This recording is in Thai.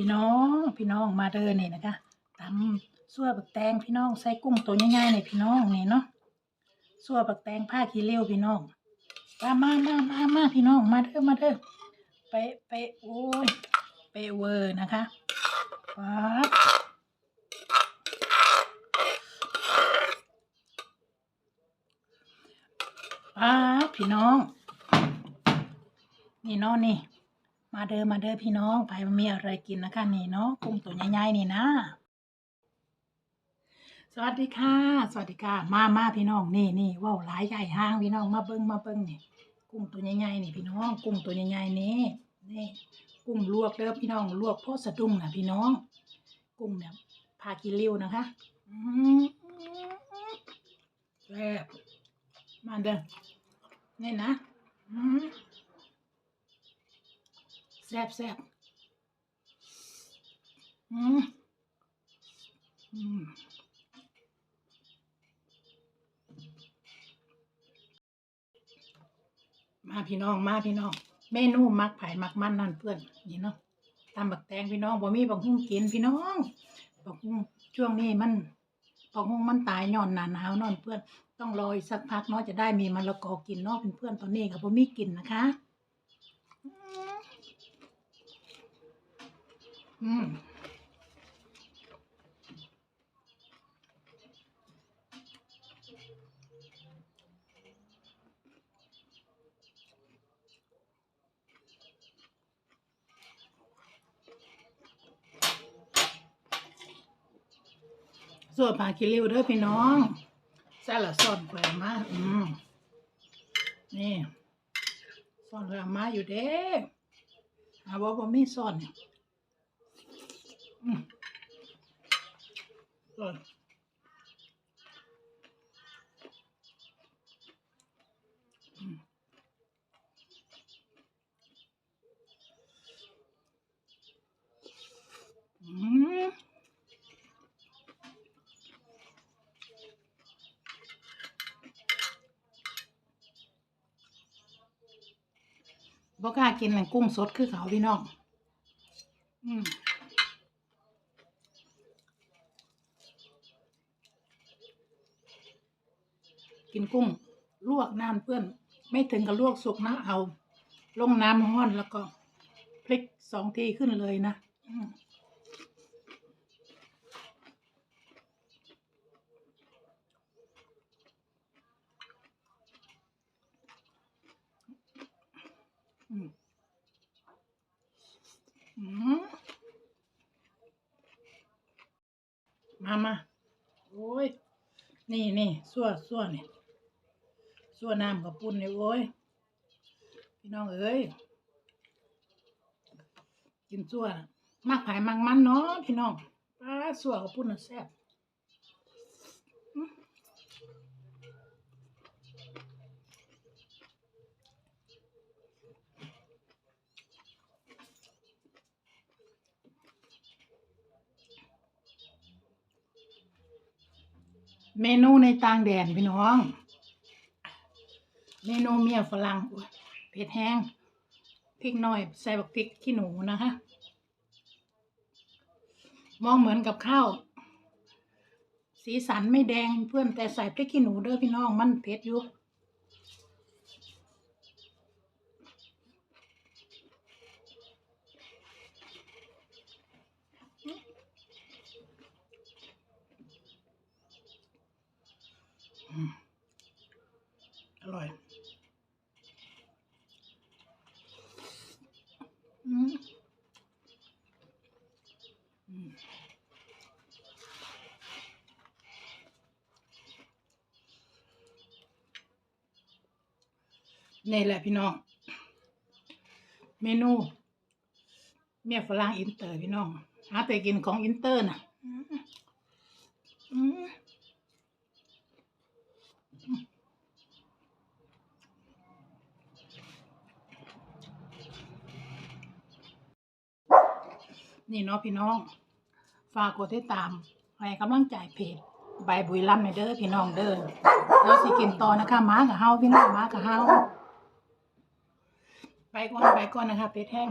พี่น้องพี่น้องมาเดินนี่นะคะตำซั่วบักแตงพี่น้องใส่กุ้งตัวง่ายๆนี่พี่น้องนี่เนาะซั่วบักแตงผ้าขี้เลี้ยวพี่น้องมามามามามาพี่น้องมาเด้อมาเด้อไปไปโอ้ยไปเวอร์นะคะป๊าบป๊าบพี่น้อง นี่นาะนี่ มาเด้อมาเด้อพี่น้องไปมีอะไรกินนะคะนี่เนาะกุ้งตัวใหญ่ๆนี่นะ สวัสดีค่ะ สวัสดีค่ะ มามาพี่น้องนี่นี่ว้าวหลายใหญ่ห้างพี่น้องมาเบิ้งมาเบิ้งนี่กุ้งตัวใหญ่ๆนี่พี่น้อง กุ้งตัวใหญ่ๆนี่นี่กุ้งลวกเด้อพี่น้องลวกโพดสะดุ้งนะพี่น้อง กุ้งเนี่ยพากินริ้วนะคะมแซ่บมาเด้อนี่นะ อืม แซ่บแซ่บอืมอืมมาพี่น้องมาพี่น้อง เมนูมักไผ่มักมันนั่นเพื่อนนี่เนาะตำบักแตงพี่น้องบ่มีบักหุ่งกินพี่น้องบักหุ่งช่วงนี้มันบักหุ่งมันตายย้อนหนาหนาวนอนเพื่อนต้องรออีกสักพักเนาะจะได้มีมะละกอกินเนาะเพื่อนๆตอนนี้กับบ่มีกินนะคะ อืมส่วนปาคิริวเด้อพี่น้องใส่ละซ่อนแขวนมาอืมนี่ซ่อนแขวนมาอยู่เด้อาว่าบ่มีซ่อนเนี่ย อืมอร่อยอืมอืมบ่กล้ากินเลยกุ้งสดคือเขาพี่น้อง อืม กินกุ้ง ลวกน้ำเปื้อน ไม่ถึงกับลวกสุกนะเอา ลงน้ำห้อนแล้วก็พลิกสองทีขึ้นเลยนะอืมอืมอืมมามาโอ้ย นี่นี่ซั่วซั่วนี่ย ซั่วนน้ำกับปุ่นเนี่ยโอ้ยพี่น้องเอ้ยกินซั่วนมักผายมักมันเนาะพี่น้องปลาซั่วนกับปุ่นน่ะแซ่บเมนูในต่างแดนพี่น้อง เมนูเมียฝรั่งเผ็ดแห้งพริกน้อย ใส่บักพริกขี้หนูนะคะมองเหมือนกับข้าวสีสันไม่แดงเพื่อนแต่ใส่พริกขี้หนูเด้อพี่น้องมันเผ็ดอยู่ อืมอร่อย อืมอืม นี่แหละพี่น้อง เมนู เมียฝรั่งอินเตอร์พี่น้องหาแต่กินของอินเตอร์น่ะ อืม นี่เนาะพี่น้อง ฝากกดติดตามให้กำลังใจเพจใบบุยลำในเด้อพี่น้องเด้อแล้วสิกินต่อนะคะหมากับเฮาพี่น้องหมากับเฮาไปก่อนไปก่อนนะคะเพจแห้ง